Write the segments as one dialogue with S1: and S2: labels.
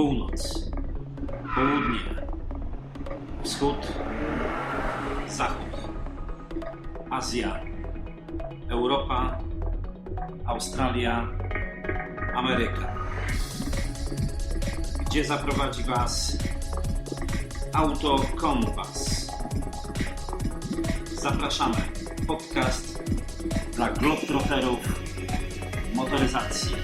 S1: północ, południe, wschód, zachód, Azja, Europa, Australia, Ameryka. Gdzie zaprowadzi Was Auto Kompas? Zapraszamy. Podcast dla globetrotterów motoryzacji.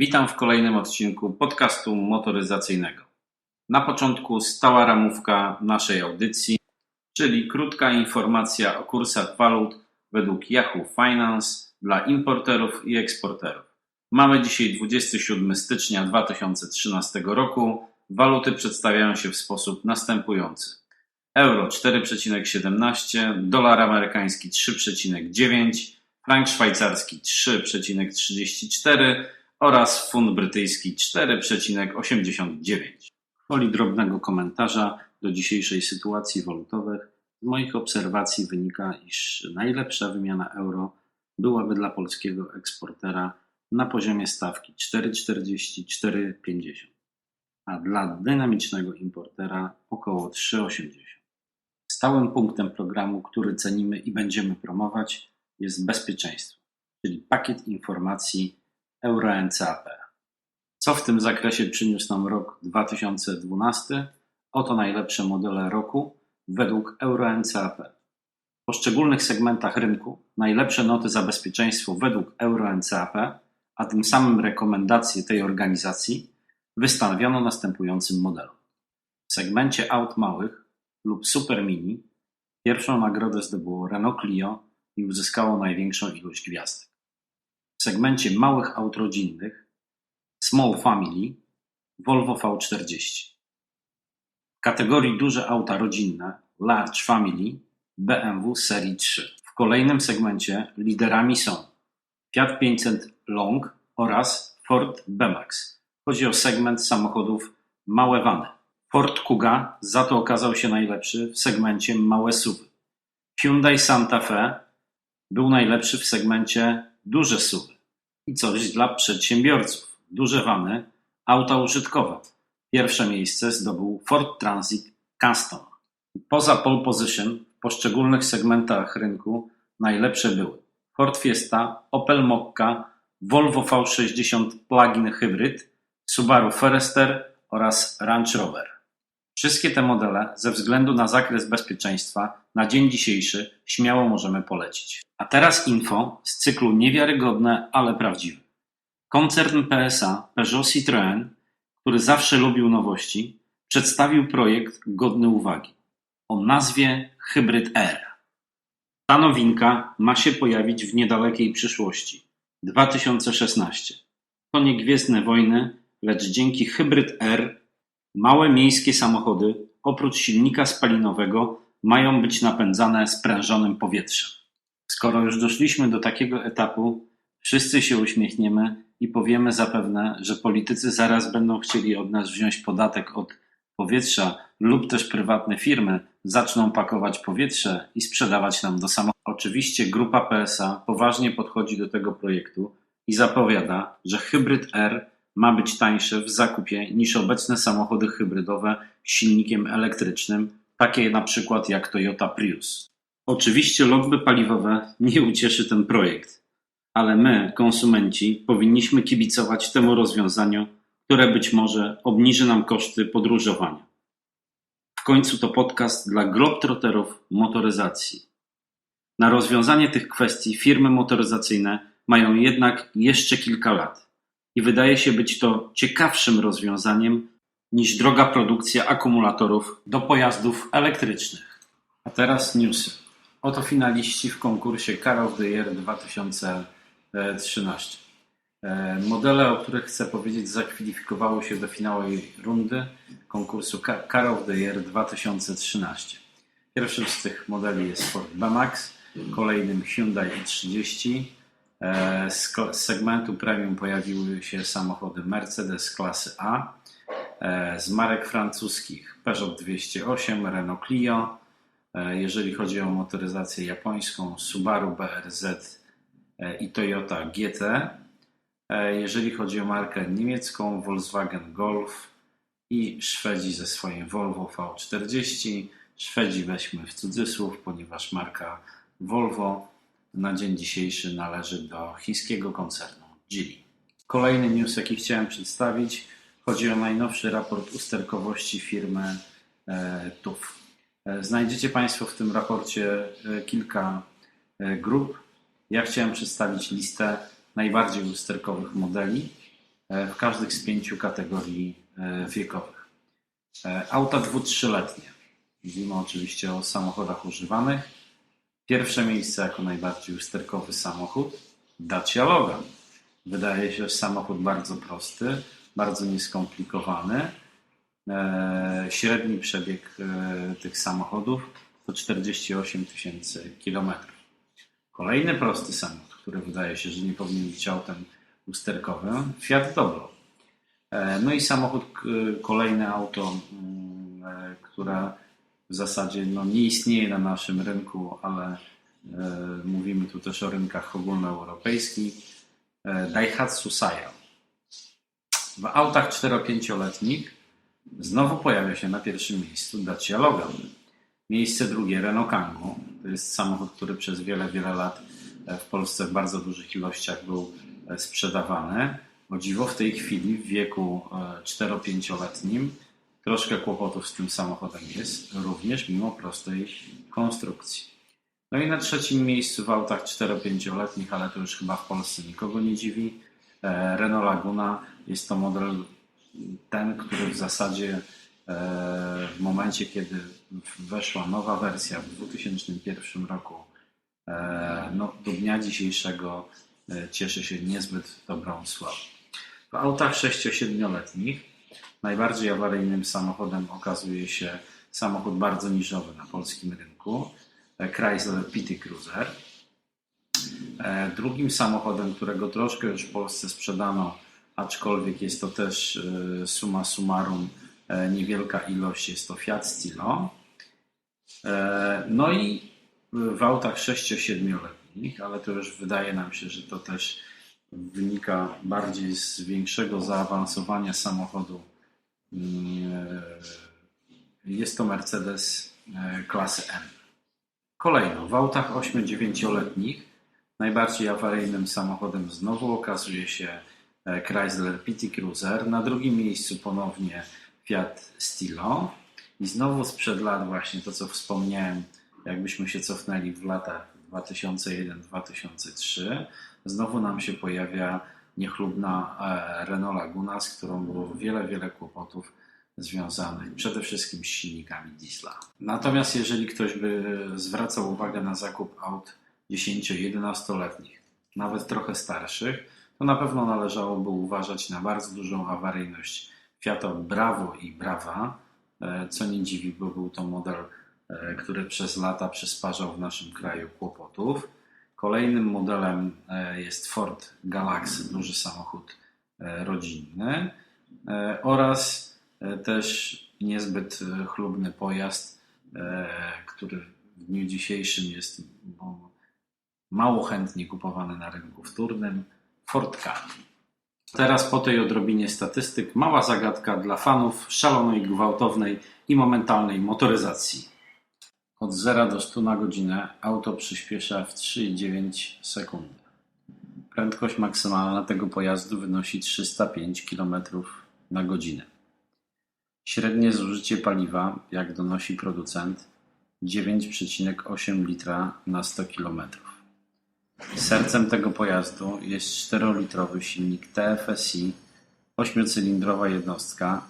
S1: Witam w kolejnym odcinku podcastu motoryzacyjnego. Na początku stała ramówka naszej audycji, czyli krótka informacja o kursach walut według Yahoo Finance dla importerów i eksporterów. Mamy dzisiaj 27 stycznia 2013 roku. Waluty przedstawiają się w sposób następujący. Euro 4,17, dolar amerykański 3,9, frank szwajcarski 3,34, oraz funt brytyjski 4,89. W folii drobnego komentarza do dzisiejszej sytuacji walutowych z moich obserwacji wynika, iż najlepsza wymiana euro byłaby dla polskiego eksportera na poziomie stawki 4,40-4,50, a dla dynamicznego importera około 3,80. Stałym punktem programu, który cenimy i będziemy promować, jest bezpieczeństwo, czyli pakiet informacji Euro NCAP. Co w tym zakresie przyniósł nam rok 2012? Oto najlepsze modele roku według Euro NCAP. W poszczególnych segmentach rynku najlepsze noty za bezpieczeństwo według Euro NCAP, a tym samym rekomendacje tej organizacji, wystawiono następującym modelom. W segmencie aut małych lub super mini pierwszą nagrodę zdobyło Renault Clio i uzyskało największą ilość gwiazdek. W segmencie małych aut rodzinnych Small Family Volvo V40. W kategorii duże auta rodzinne Large Family BMW serii 3. W kolejnym segmencie liderami są Fiat 500 Long oraz Ford B-Max. Chodzi o segment samochodów małe vany. Ford Kuga za to okazał się najlepszy w segmencie małe SUVy. Hyundai Santa Fe był najlepszy w segmencie duże SUVy. I coś dla przedsiębiorców. Duże vany, auta użytkowe. Pierwsze miejsce zdobył Ford Transit Custom. Poza pole position w poszczególnych segmentach rynku najlepsze były Ford Fiesta, Opel Mokka, Volvo V60 Plug-in Hybrid, Subaru Forester oraz Range Rover. Wszystkie te modele ze względu na zakres bezpieczeństwa na dzień dzisiejszy śmiało możemy polecić. A teraz info z cyklu niewiarygodne, ale prawdziwe. Koncern PSA Peugeot Citroën, który zawsze lubił nowości, przedstawił projekt godny uwagi o nazwie Hybrid R. Ta nowinka ma się pojawić w niedalekiej przyszłości 2016. To nie Gwiezdne Wojny, lecz dzięki Hybrid R małe miejskie samochody oprócz silnika spalinowego mają być napędzane sprężonym powietrzem. Skoro już doszliśmy do takiego etapu, wszyscy się uśmiechniemy i powiemy zapewne, że politycy zaraz będą chcieli od nas wziąć podatek od powietrza lub też prywatne firmy zaczną pakować powietrze i sprzedawać nam do samochodu. Oczywiście grupa PSA poważnie podchodzi do tego projektu i zapowiada, że Hybryd R ma być tańsze w zakupie niż obecne samochody hybrydowe z silnikiem elektrycznym, takie na przykład jak Toyota Prius. Oczywiście lobby paliwowe nie ucieszy ten projekt, ale my, konsumenci, powinniśmy kibicować temu rozwiązaniu, które być może obniży nam koszty podróżowania. W końcu to podcast dla globtrotterów motoryzacji. Na rozwiązanie tych kwestii firmy motoryzacyjne mają jednak jeszcze kilka lat i wydaje się być to ciekawszym rozwiązaniem niż droga produkcja akumulatorów do pojazdów elektrycznych. A teraz newsy. Oto finaliści w konkursie Car of the Year 2013. E, Modele, o których chcę powiedzieć, zakwalifikowały się do finałowej rundy konkursu Ca- Car of the Year 2013. Pierwszym z tych modeli jest Ford B-Max, kolejnym Hyundai i30. E, Z segmentu premium pojawiły się samochody Mercedes klasy A, e, z marek francuskich Peugeot 208, Renault Clio. E, Jeżeli chodzi o motoryzację japońską, Subaru BRZ i Toyota GT. Jeżeli chodzi o markę niemiecką, Volkswagen Golf i Szwedzi ze swoim Volvo V40. Szwedzi weźmy w cudzysłów, ponieważ marka Volvo na dzień dzisiejszy należy do chińskiego koncernu Geely. Kolejny news, jaki chciałem przedstawić, chodzi o najnowszy raport usterkowości firmy e, TUF. E, Znajdziecie Państwo w tym raporcie e, kilka grup. Ja chciałem przedstawić listę najbardziej usterkowych modeli w każdych z pięciu kategorii wiekowych. Auta dwu-trzyletnie. Mówimy oczywiście o samochodach używanych. Pierwsze miejsce jako najbardziej usterkowy samochód Dacia Logan. Wydaje się, że samochód bardzo prosty, bardzo nieskomplikowany. E, Średni przebieg e, tych samochodów to 48 tysięcy kilometrów. Kolejny prosty samochód, który wydaje się, że nie powinien być autem usterkowym, Fiat Doblo. E, No i samochód, kolejne auto, mm, które w zasadzie no, nie istnieje na naszym rynku, ale e, mówimy tu też o rynkach ogólnoeuropejskich. E, Daihatsu Saya. W autach 4-5-letnich znowu pojawia się na pierwszym miejscu Dacia Logan. Miejsce drugie Renault Kangoo. To jest samochód, który przez wiele, wiele lat e, w Polsce w bardzo dużych ilościach był sprzedawany. O dziwo w tej chwili w wieku e, 4-5-letnim troszkę kłopotów z tym samochodem jest, również mimo prostej konstrukcji. No i na trzecim miejscu w autach 4-5-letnich, ale to już chyba w Polsce nikogo nie dziwi, e, Renault Laguna. Jest to model ten, który w zasadzie e, w momencie, kiedy weszła nowa wersja w 2001 roku, e, no, do dnia dzisiejszego cieszy się niezbyt dobrą sławą. W autach 6-7-letnich najbardziej awaryjnym samochodem okazuje się samochód bardzo niżowy na polskim rynku, e, Chrysler PT Cruiser. E, Drugim samochodem, którego troszkę już w Polsce sprzedano, aczkolwiek jest to też e, summa summarum niewielka ilość, jest to Fiat Stilo. No i w autach 6-7-letnich, ale to już wydaje nam się, że to też wynika bardziej z większego zaawansowania samochodu. E, Jest to Mercedes e, klasy M. Kolejno, w autach 8-9-letnich najbardziej awaryjnym samochodem znowu okazuje się e, Chrysler PT Cruiser. Na drugim miejscu ponownie Fiat Stilo. I znowu sprzed lat właśnie to, co wspomniałem, jakbyśmy się cofnęli w latach 2001-2003, znowu nam się pojawia niechlubna e, Renault Laguna, z którą było wiele, wiele kłopotów związanych przede wszystkim z silnikami diesla. Natomiast jeżeli ktoś by zwracał uwagę na zakup aut 10-11-letnich, nawet trochę starszych, to na pewno należałoby uważać na bardzo dużą awaryjność Fiata Bravo i Brava, e, co nie dziwi, bo był to model, e, który przez lata przysparzał w naszym kraju kłopotów. Kolejnym modelem e, jest Ford Galaxy, duży samochód e, rodzinny e, oraz też niezbyt chlubny pojazd, który w dniu dzisiejszym jest mało chętnie kupowany na rynku wtórnym, Ford Ka. Teraz po tej odrobinie statystyk mała zagadka dla fanów szalonej, gwałtownej i momentalnej motoryzacji. Od 0 do 100 na godzinę auto przyspiesza w 3,9 sekundy. Prędkość maksymalna tego pojazdu wynosi 305 km na godzinę. Średnie zużycie paliwa, jak donosi producent, 9,8 litra na 100 km. Sercem tego pojazdu jest 4-litrowy silnik TFSI, 8-cylindrowa jednostka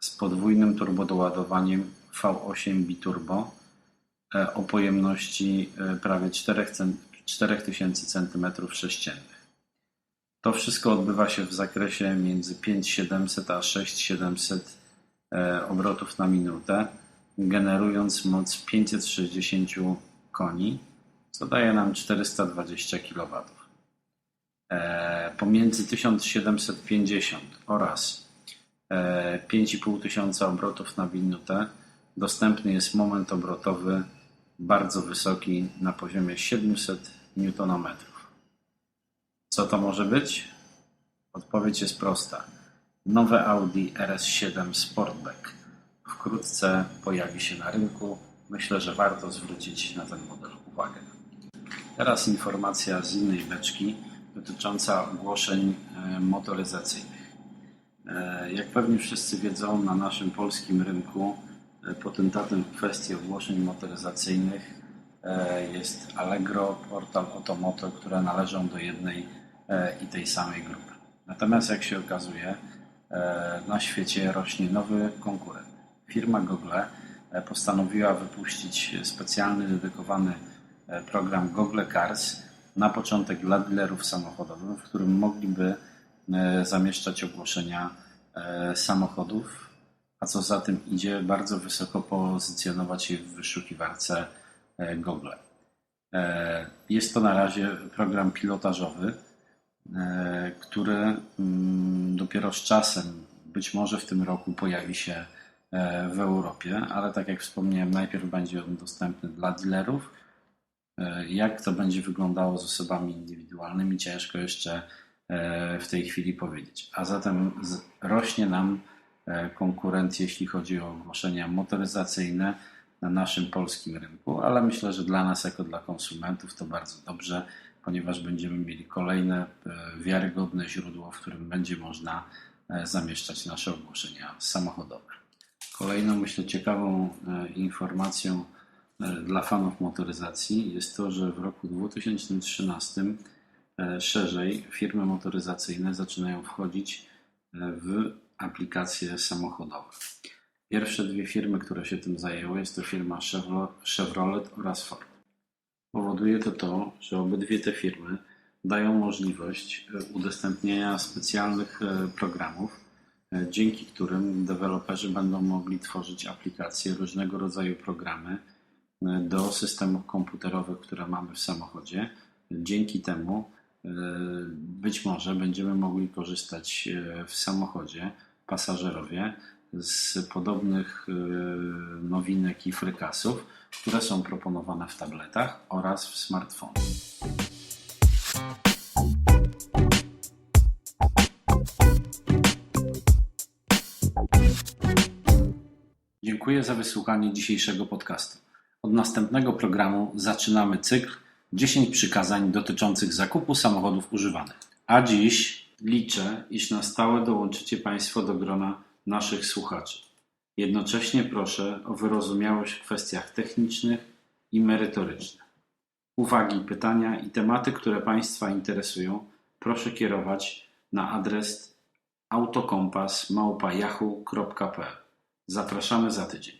S1: z podwójnym turbodoładowaniem V8 biturbo o pojemności e, prawie 4 cen- 4000 cm3. To wszystko odbywa się w zakresie między 5700 a 6700 e, obrotów na minutę, generując moc 560 koni, co daje nam 420 kW. E, Pomiędzy 1750 oraz e, 5500 obrotów na minutę dostępny jest moment obrotowy bardzo wysoki na poziomie 700 Nm. Co to może być? Odpowiedź jest prosta. Nowe Audi RS7 Sportback wkrótce pojawi się na rynku. Myślę, że warto zwrócić na ten model uwagę. Teraz informacja z innej beczki dotycząca ogłoszeń e, motoryzacyjnych. E, Jak pewnie wszyscy wiedzą, na naszym polskim rynku potentatem w kwestii ogłoszeń motoryzacyjnych e, jest Allegro, portal Otomoto, które należą do jednej e, i tej samej grupy. Natomiast jak się okazuje, e, na świecie rośnie nowy konkurent. Firma Google e, postanowiła wypuścić specjalny, dedykowany e, program Google Cars na początek dla dealerów samochodowych, w którym mogliby e, zamieszczać ogłoszenia e, samochodów, a co za tym idzie, bardzo wysoko pozycjonować je w wyszukiwarce e, Google. E, Jest to na razie program pilotażowy, e, który mm, dopiero z czasem, być może w tym roku, pojawi się w Europie, ale tak jak wspomniałem, najpierw będzie on dostępny dla dealerów. Jak to będzie wyglądało z osobami indywidualnymi, ciężko jeszcze w tej chwili powiedzieć. A zatem rośnie nam e, konkurent, jeśli chodzi o ogłoszenia motoryzacyjne na naszym polskim rynku, ale myślę, że dla nas, jako dla konsumentów, to bardzo dobrze, ponieważ będziemy mieli kolejne e, wiarygodne źródło, w którym będzie można e, zamieszczać nasze ogłoszenia samochodowe. Kolejną, myślę, ciekawą informacją dla fanów motoryzacji jest to, że w roku 2013 e, szerzej firmy motoryzacyjne zaczynają wchodzić w aplikacje samochodowe. Pierwsze dwie firmy, które się tym zajęły, jest to firma Chevro- Chevrolet oraz Ford. Powoduje to to, że obydwie te firmy dają możliwość e, udostępnienia specjalnych e, programów, e, dzięki którym deweloperzy będą mogli tworzyć aplikacje, różnego rodzaju programy do systemów komputerowych, które mamy w samochodzie. Dzięki temu być może będziemy mogli korzystać w samochodzie pasażerowie z podobnych e, nowinek i frykasów, które są proponowane w tabletach oraz w smartfonach. Dziękuję za wysłuchanie dzisiejszego podcastu. Od następnego programu zaczynamy cykl 10 przykazań dotyczących zakupu samochodów używanych. A dziś liczę, iż na stałe dołączycie Państwo do grona naszych słuchaczy. Jednocześnie proszę o wyrozumiałość w kwestiach technicznych i merytorycznych. Uwagi, pytania i tematy, które Państwa interesują, proszę kierować na adres autokompas.yahoo.pl. Zapraszamy za tydzień.